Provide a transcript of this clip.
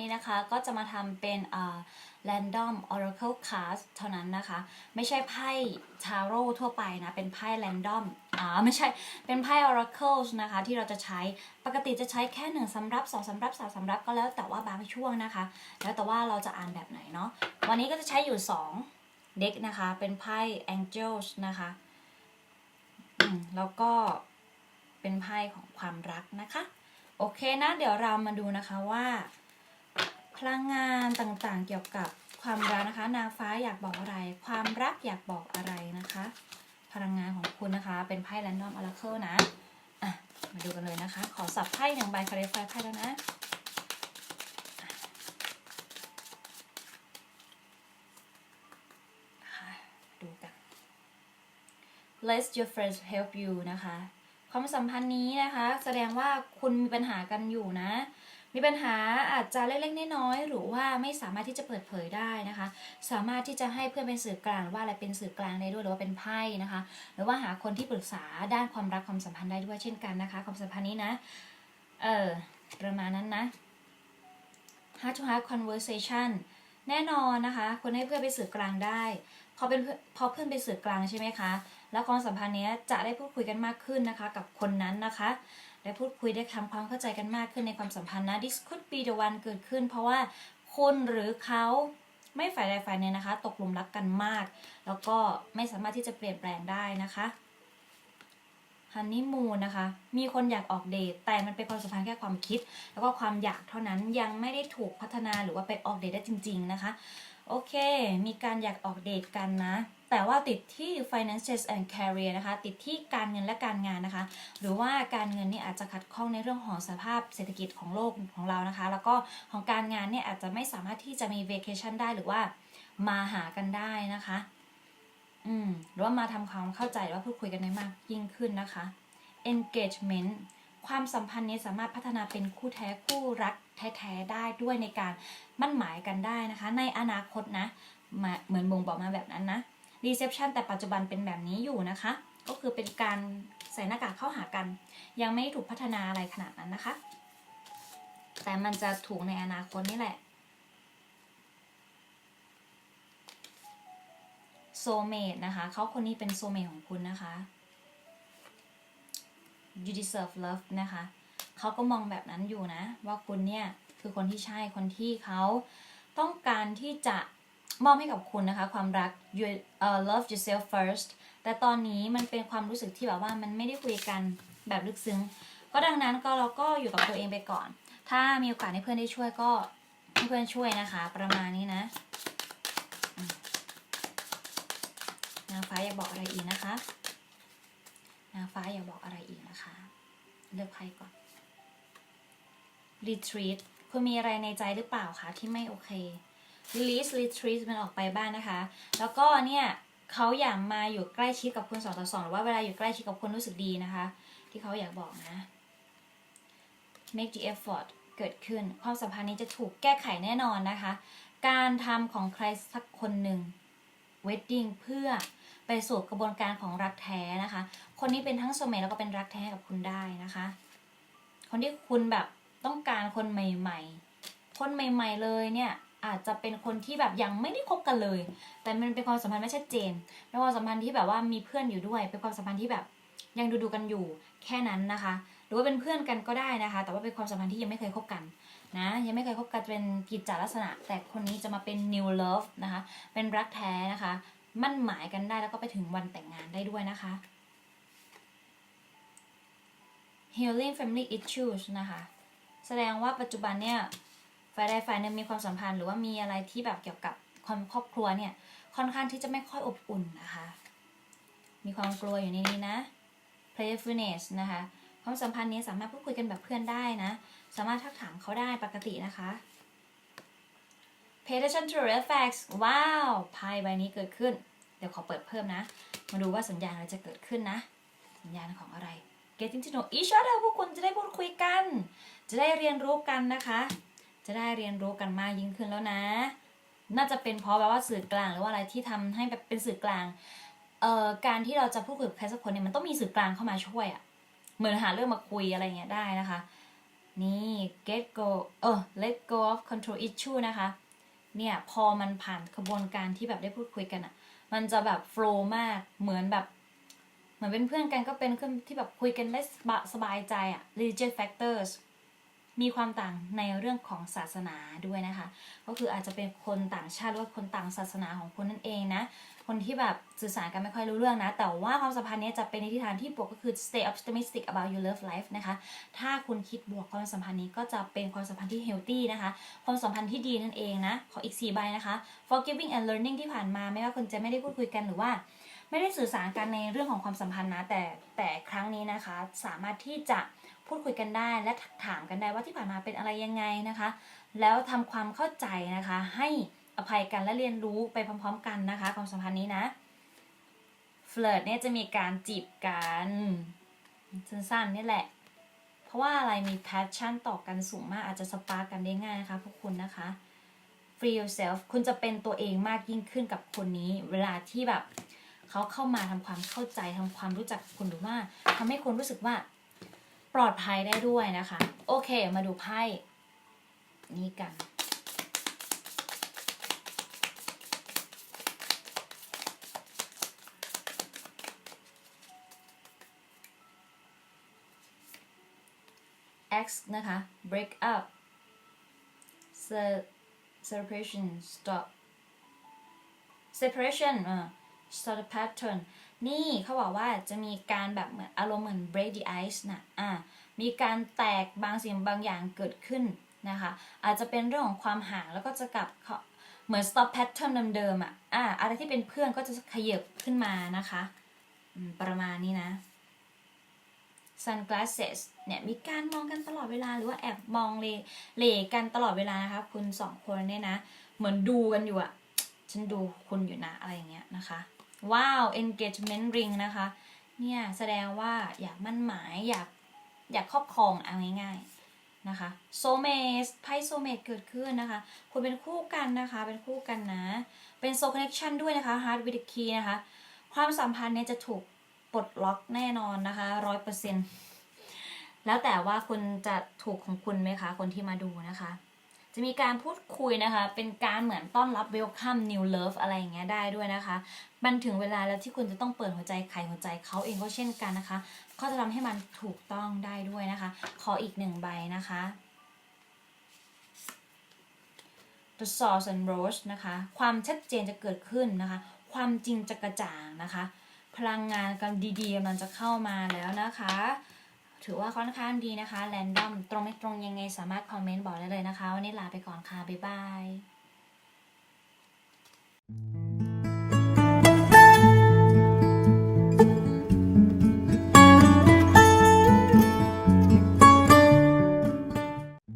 นี้นะคะก็จะมาทำเป็นอ่า random oracle cards เท่านั้นนะคะ ไม่ใช่ไพ่ทาโร่ทั่วไปนะ เป็นไพ่ random อ่าไม่ใช่เป็นไพ่ oracle นะคะ ที่เราจะใช้ปกติจะใช้แค่หนึ่งสำรับสองสำรับสามสำรับก็แล้วแต่ว่าบางช่วงนะคะ แล้วแต่ว่าเราจะอ่านแบบไหนเนาะวันนี้ก็จะใช้อยู่สองเด็กนะคะ เป็นไพ่ angels นะคะอืมแล้วก็เป็นไพ่ของความรักนะคะ โอเคนะ เดี๋ยวเรามาดูนะคะว่า พลังงานต่างๆ เกี่ยวกับความรักนะคะ นางฟ้าอยากบอกอะไร ความรักอยากบอกอะไรนะคะ พลังงานของคุณนะคะ เป็นไพ่ Random Oracle นะอะมาดูกันเลยนะคะ ขอสับไพ่หนึ่งใบคาริฟายไพ่แล้วนะอะนะคะดูกัน Let your friends help you นะคะ ความสัมพันธ์นี้นะคะ แสดงว่าคุณมีปัญหากันอยู่นะ มีปัญหาอาจจะเล็กๆน้อยๆหรือว่าไม่สามารถที่จะเปิดเผยได้นะคะ สามารถที่จะให้เพื่อนเป็นสื่อกลางหรือว่าอะไรเป็นสื่อกลางได้ด้วยหรือว่าเป็นไพ่นะคะ หรือว่าหาคนที่ปรึกษาด้านความรักความสัมพันธ์ได้ด้วยเช่นกันนะคะ ความสัมพันธ์นี้นะเออประมาณนั้นนะ heart to heart conversation แน่นอนนะคะ คนให้เพื่อนเป็นสื่อกลางได้ พอเป็นพอเพื่อนเป็นสื่อกลางใช่ไหมคะ แล้วความสัมพันธ์เนี้ยจะได้พูดคุยกันมากขึ้นนะคะ กับคนนั้นนะคะ ได้พูดคุยได้ทำความเข้าใจกันมากขึ้นในความสัมพันธ์นะ this could be the one เกิดขึ้น เพราะว่าคุณหรือเขาไม่ฝ่ายใดฝ่ายหนึ่งนะคะ ตกหลุมรักกันมาก แล้วก็ไม่สามารถที่จะเปลี่ยนแปลงได้นะคะฮันนี่มูนนะคะ มีคนอยากออกเดท แต่มันเป็นความสัมพันธ์แค่ความคิด แล้วก็ความอยากเท่านั้นยังไม่ได้ถูกพัฒนาหรือว่าไปออกเดทได้จริง ๆ นะคะ โอเค มีการอยากออกเดทกันนะ แต่ว่าติดที่ finances and career นะคะ ติดที่การเงินและการงานนะคะ หรือว่าการเงินนี่อาจจะขัดข้องในเรื่องของสภาพเศรษฐกิจของโลกของเรานะคะ แล้วก็ของการงานเนี่ยอาจจะไม่สามารถที่จะมี vacation ได้หรือว่ามาหากันได้นะคะ อืม หรือว่ามาทำความเข้าใจหรือว่าพูดคุยกันได้มากยิ่งขึ้นนะคะ engagement ความสัมพันธ์นี้สามารถพัฒนาเป็นคู่แท้คู่รักแท้ๆได้ด้วยในการมั่นหมายกันได้นะคะ ในอนาคตนะมาเหมือนบ่งบอกมาแบบนั้นนะ reception แต่ปัจจุบันเป็นแบบนี้อยู่นะคะ ก็คือเป็นการใส่หน้ากากเข้าหากัน ยังไม่ถูกพัฒนาอะไรขนาดนั้นนะคะ แต่มันจะถูกในอนาคตนี่แหละโซเมดนะคะเขาคนนี้เป็นโซเมดของคุณนะคะ you deserve love นะคะเขาก็มองแบบนั้นอยู่นะ ว่าคุณเนี่ยคือคนที่ใช่คนที่เขาต้องการที่จะมอบให้กับคุณนะคะ ความรัก you uh, love yourself first แต่ตอนนี้มันเป็นความรู้สึกที่แบบว่ามันไม่ได้คุยกันแบบลึกซึ้ง ก็ดังนั้นก็เราก็อยู่กับตัวเองไปก่อน ถ้ามีโอกาสให้เพื่อนได้ช่วยก็ให้เพื่อนช่วยนะคะ ประมาณนี้นะนางฟ้าอยากบอกอะไรอีกนะคะ นางฟ้าอยากบอกอะไรอีกนะคะ เลือกไพ่ก่อน retreat คุณมีอะไรในใจหรือเปล่าคะที่ไม่โอเค release retreat มันออกไปบ้างนะคะ แล้วก็เนี่ยเขาอยากมาอยู่ใกล้ชิดกับคุณสองต่อสองหรือว่าเวลาอยู่ใกล้ชิดกับคนรู้สึกดีนะคะ ที่เขาอยากบอกนะ make the effort เกิดขึ้นความสัมพันธ์นี้จะถูกแก้ไขแน่นอนนะคะ การทำของใครสักคนหนึ่ง wedding เพื่อ ไปสู่กระบวนการของรักแท้นะคะ คนนี้เป็นทั้งโซเมตแล้วก็เป็นรักแท้กับคุณได้นะคะ คนที่คุณแบบต้องการคนใหม่ ๆ คนใหม่ ๆ เลยเนี่ยอาจจะเป็นคนที่แบบยังไม่ได้คบกันเลย แต่มันเป็นความสัมพันธ์ไม่ชัดเจนเป็นความสัมพันธ์ที่แบบว่ามีเพื่อนอยู่ด้วย เป็นความสัมพันธ์ที่แบบยังดูดูๆกันอยู่แค่นั้นนะคะ หรือว่าเป็นเพื่อนกันก็ได้นะคะ แต่ว่าเป็นความสัมพันธ์ที่ยังไม่เคยคบกันนะ ยังไม่เคยคบกันเป็นกิจจลักษณะ แต่คนนี้จะมาเป็น new love นะคะ เป็นรักแท้นะคะ มั่นหมายกันได้แล้วก็ไปถึงวันแต่งงานได้ด้วยนะคะ healing family issues นะคะ แสดงว่าปัจจุบันเนี่ยฝ่ายใดฝ่ายหนึ่งมีความสัมพันธ์หรือว่ามีอะไรที่แบบเกี่ยวกับความครอบครัวเนี่ยค่อนข้างที่จะไม่ค่อยอบอุ่นนะคะ มีความกลัวอยู่ในนี้นะ playfulness นะคะความสัมพันธ์นี้สามารถพูดคุยกันแบบเพื่อนได้นะ สามารถทักถามเขาได้ปกตินะคะ pay attention to red flags ว้าวไพ่ใบนี้เกิดขึ้น เดี๋ยวขอเปิดเพิ่มนะ มาดูว่าสัญญาณอะไรจะเกิดขึ้นนะ สัญญาณของอะไร getting to know each other พวกคุณจะได้พูดคุยกัน จะได้เรียนรู้กันนะคะ จะได้เรียนรู้กันมากยิ่งขึ้นแล้วนะ น่าจะเป็นเพราะแบบว่าสื่อกลางหรือว่าอะไรที่ทำให้แบบเป็นสื่อกลาง เอ่อ การที่เราจะพูดคุยกับใครสักคนเนี่ยมันต้องมีสื่อกลางเข้ามาช่วยอะ่ะเหมือนหาเรื่องมาคุยอะไรเงี้ยได้นะคะ นี่ get go เออ let go of control issue นะคะ เนี่ยพอมันผ่านกระบวนการที่แบบได้พูดคุยกันอะ่ะ มันจะแบบโฟล์มากเหมือนแบบเหมือนเป็นเพื่อนกันก็เป็นเคนที่แบบคุยกันได้สบาสบายใจอะ religious factors มีความต่างในเรื่องของศาสนาด้วยนะคะ ก็คืออาจจะเป็นคนต่างชาติหรือว่าคนต่างศาสนาของคุณนั่นเองนะ คนที่แบบสื่อสารกันไม่ค่อยรู้เรื่องนะ แต่ว่าความสัมพันธ์นี้จะเป็นในทิศทางที่บวกก็คือ stay optimistic about your love life นะคะ ถ้าคุณคิดบวกความสัมพันธ์นี้ก็จะเป็นความสัมพันธ์ที่ healthy นะคะ ความสัมพันธ์ที่ดีนั่นเองนะ ขออีก 4 ใบนะคะ forgiving and learning ที่ผ่านมาไม่ว่าคุณจะไม่ได้พูดคุยกันหรือว่า ไม่ได้สื่อสารกันในเรื่องของความสัมพันธ์นะ แต่แต่ครั้งนี้นะคะ สามารถที่จะพูดคุยกันได้และถามกันได้ว่าที่ผ่านมาเป็นอะไรยังไงนะคะ แล้วทำความเข้าใจนะคะให้ อภัยกันและเรียนรู้ไปพร้อม ๆ กันนะคะ ความสัมพันธ์นี้นะเฟลิร์ตเนี่ยจะมีการจีบกันสั้นๆนี่แหละ เพราะว่าอะไรมี passion ต่อกันสูงมากอาจจะสปาร์กกันได้ง่ายนะคะพวกคุณนะคะ free yourself คุณจะเป็นตัวเองมากยิ่งขึ้นกับคนนี้ เวลาที่แบบเขาเข้ามาทำความเข้าใจทำความรู้จักคุณหรือว่าทำให้คุณรู้สึกว่าปลอดภัยได้ด้วยนะคะ โอเค มาดูไพ่นี้กัน X นะคะ break up Se- separation stop separation อ่า start pattern นี่เขาบอกว่าจะมีการแบบเหมือนอารมณ์เหมือน break the ice นะอ่ามีการแตกบางสิ่งบางอย่างเกิดขึ้นนะคะ อาจจะเป็นเรื่องของความห่างแล้วก็จะกลับเหมือน stop pattern เดิมๆอะอ่าอะไรที่เป็นเพื่อนก็จะขยับขึ้นมานะคะ ประมาณนี้นะ sunglasses เนี่ยมีการมองกันตลอดเวลาหรือว่าแอบมองเลเลกันตลอดเวลานะคะคุณสองคนเนี่ยนะ เหมือนดูกันอยู่อะฉันดูคุณอยู่นะอะไรอย่างเงี้ยนะคะว้าว engagement ring นะคะ เนี่ยแสดงว่าอยากมั่นหมายอยากอยากครอบครองเอาง่ายๆนะคะ soulmate ไพ่ soulmate เกิดขึ้นนะคะ คุณเป็นคู่กันนะคะ เป็นคู่กันนะ เป็น soul connection ด้วยนะคะ heart with the key นะคะ ความสัมพันธ์เนี่ยจะถูก ปลดล็อกแน่นอนนะคะร้อยเปอร์เซ็นแล้วแต่ว่าคุณจะถูกของคุณไหมคะ คนที่มาดูนะคะ จะมีการพูดคุยนะคะ เป็นการเหมือนต้อนรับ welcome new love อะไรอย่างเงี้ยได้ด้วยนะคะ มันถึงเวลาแล้วที่คุณจะต้องเปิดหัวใจไขหัวใจเขาเองก็เช่นกันนะคะเขาจะทำให้มันถูกต้องได้ด้วยนะคะ ขออีกหนึ่งใบนะคะ The Source and Rose นะคะ ความชัดเจนจะเกิดขึ้นนะคะ ความจริงจะกระจ่างนะคะ พลังงานกันดีๆมันจะเข้ามาแล้วนะคะ ถือว่าค่อนข้างดีนะคะแรนดอมตรงไม่ตรงยังไงสามารถคอมเมนต์บอกได้เลยนะคะ วันนี้ลาไปก่อนค่ะ บ๊ายบาย